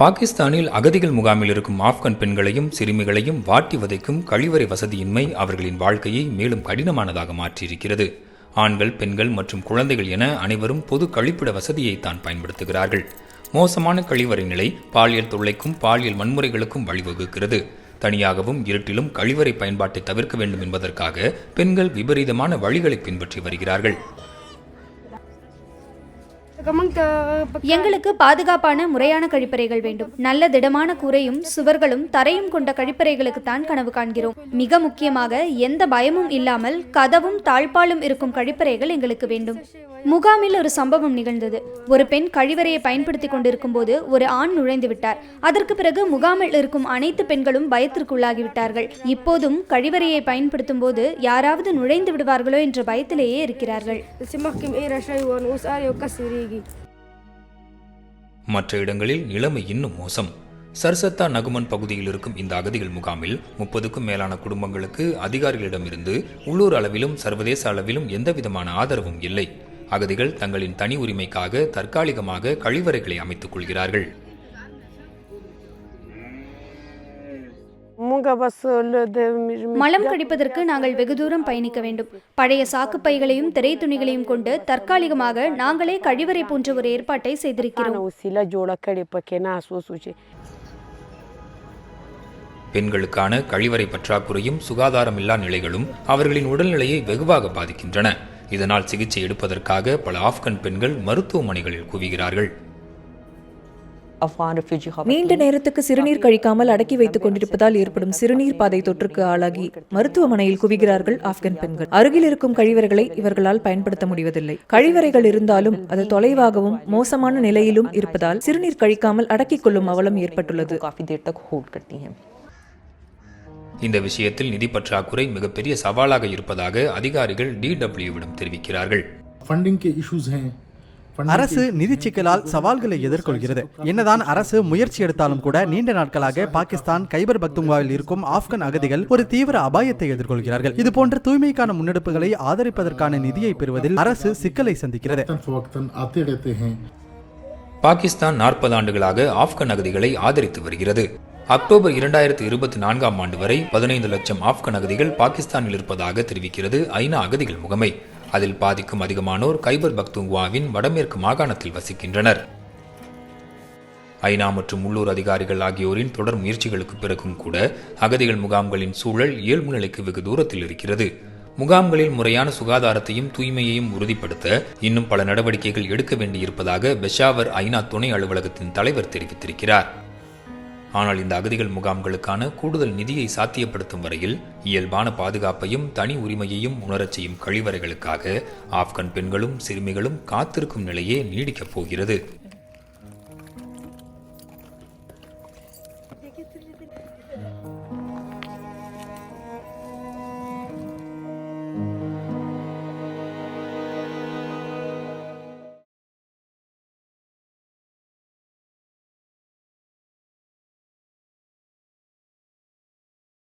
பாகிஸ்தானில் அகதிகள் முகாமில் இருக்கும் ஆப்கான் பெண்களையும் சிறுமிகளையும் வாட்டி வதைக்கும் கழிவறை வசதியின்மை அவர்களின் வாழ்க்கையை மேலும் கடினமானதாக மாற்றியிருக்கிறது. ஆண்கள் பெண்கள் மற்றும் குழந்தைகள் என அனைவரும் பொது கழிப்பிட வசதியை தான் பயன்படுத்துகிறார்கள். மோசமான கழிவறை நிலை பாலியல் தொல்லைக்கும் பாலியல் வன்முறைகளுக்கும் வழிவகுக்கிறது. தனியாகவும் இருட்டிலும் கழிவறை பயன்பாட்டை தவிர்க்க வேண்டும் என்பதற்காக பெண்கள் விபரீதமான வழிகளை பின்பற்றி வருகிறார்கள். எங்களுக்கு பாதுகாப்பான முறையான கழிப்பறைகள் வேண்டும். நல்ல திடமான கூரையும் சுவர்களும் தரையும் கொண்ட கழிப்பறைகளுக்கு தான் கனவு காண்கிறோம். மிக முக்கியமாக எந்த பயமும் இல்லாமல் கதவும் தாழ்பாலும் இருக்கும் கழிப்பறைகள் எங்களுக்கு வேண்டும். முகாமில் ஒரு சம்பவம் நிகழ்ந்தது. ஒரு பெண் கழிவறையை பயன்படுத்தி கொண்டிருக்கும் போது ஒரு ஆண் நுழைந்து விட்டார். அதற்கு பிறகு முகாமில் இருக்கும் அனைத்து பெண்களும் பயத்திற்குள்ளாகிவிட்டார்கள். இப்போதும் கழிவறையை பயன்படுத்தும் போது யாராவது நுழைந்து விடுவார்களோ என்ற பயத்திலேயே இருக்கிறார்கள். மற்ற இடங்களில் நிலைமை இன்னும் மோசம். சர்சத்தா நகுமன் பகுதியில் இருக்கும் இந்த அகதிகள் முகாமில் முப்பதுக்கும் மேலான குடும்பங்களுக்கு அதிகாரிகளிடமிருந்து உள்ளூர் அளவிலும் சர்வதேச அளவிலும் எந்தவிதமான ஆதரவும் இல்லை. அகதிகள் தங்களின் தனி உரிமைக்காக தற்காலிகமாக கழிவறைகளை அமைத்துக் கொள்கிறார்கள். மலம் கடிப்பதற்கு நாங்கள் வெகு தூரம் பயணிக்க வேண்டும். பழைய சாக்கு பைகளையும் திரை துணிகளையும் கொண்டு தற்காலிகமாக நாங்களே கழிவறை போன்ற ஒரு ஏற்பாட்டை செய்திருக்கிறோம். பெண்களுக்கான கழிவறை பற்றாக்குறையும் சுகாதாரமில்லா நிலைகளும் அவர்களின் உடல்நிலையை வெகுவாக பாதிக்கின்றன. இதனால் சிகிச்சை எடுப்பதற்காக பல ஆப்கன் பெண்கள் மருத்துவமனைகளில் குவிகிறார்கள். நீண்ட நேரத்துக்கு சிறுநீர் கழிக்காமல் அடக்கி வைத்துக் கொண்டிருப்பதால் ஏற்படும் சிறுநீர் பாதை தொற்றுக்கு ஆளாகி மருத்துவமனையில் குவிகிறார்கள் ஆப்கன் பெண்கள். அருகில் இருக்கும் கழிவறைகளை இவர்களால் பயன்படுத்த முடிவதில்லை. கழிவறைகள் இருந்தாலும் அது தொலைவாகவும் மோசமான நிலையிலும் இருப்பதால் சிறுநீர் கழிக்காமல் அடக்கிக் கொள்ளும் அவலம் ஏற்பட்டுள்ளது. இந்த விஷயத்தில் நிதி பற்றாக்குறை மிகப்பெரிய சவாலாக இருப்பதாக அதிகாரிகள் டிடபிள்யூவிடம் தெரிவிக்கிறார்கள். அரசு நிதி சிக்கலால் சவால்களை எதிர்கொள்கிறது. என்னதான் அரசு முயற்சி எடுத்தாலும் கூட நீண்ட நாட்களாக பாகிஸ்தான் கைபர் பக்துங்காவில் இருக்கும் ஆப்கன் அகதிகள் ஒரு தீவிர அபாயத்தை எதிர்கொள்கிறார்கள். இது போன்ற தூய்மைக்கான முன்னெடுப்புகளை ஆதரிப்பதற்கான நிதியை பெறுவதில் அரசு சிக்கலை சந்திக்கிறது. பாகிஸ்தான் நாற்பது ஆண்டுகளாக ஆப்கன் அகதிகளை ஆதரித்து வருகிறது. அக்டோபர் இரண்டாயிரத்தி இருபத்தி நான்காம் ஆண்டு வரை பதினைந்து லட்சம் ஆப்கன் அகதிகள் பாகிஸ்தானில் இருப்பதாக தெரிவிக்கிறது ஐநா அகதிகள் முகமை. அதில் பாதிக்கும் அதிகமானோர் கைபர் பக்துங்குவாவின் வடமேற்கு மாகாணத்தில் வசிக்கின்றனர். ஐநா மற்றும் உள்ளூர் அதிகாரிகள் ஆகியோரின் தொடர் முயற்சிகளுக்கு பிறகும் கூட அகதிகள் முகாம்களின் சூழல் இயல்பு நிலைக்கு வெகு தூரத்தில் இருக்கிறது. முகாம்களில் முறையான சுகாதாரத்தையும் தூய்மையையும் உறுதிப்படுத்த இன்னும் பல நடவடிக்கைகள் எடுக்க வேண்டியிருப்பதாக பெஷாவர் ஐநா துணை அலுவலகத்தின் தலைவர் தெரிவித்திருக்கிறார். ஆனால் இந்த அகதிகள் முகாம்களுக்கான கூடுதல் நிதியை சாத்தியப்படுத்தும் வரையில் இயல்பான பாதுகாப்பையும் தனி உரிமையையும் உணரச் செய்யும் கழிவறைகளுக்காக ஆப்கன் பெண்களும் சிறுமிகளும் காத்திருக்கும் நிலையே நீடிக்கப் போகிறது.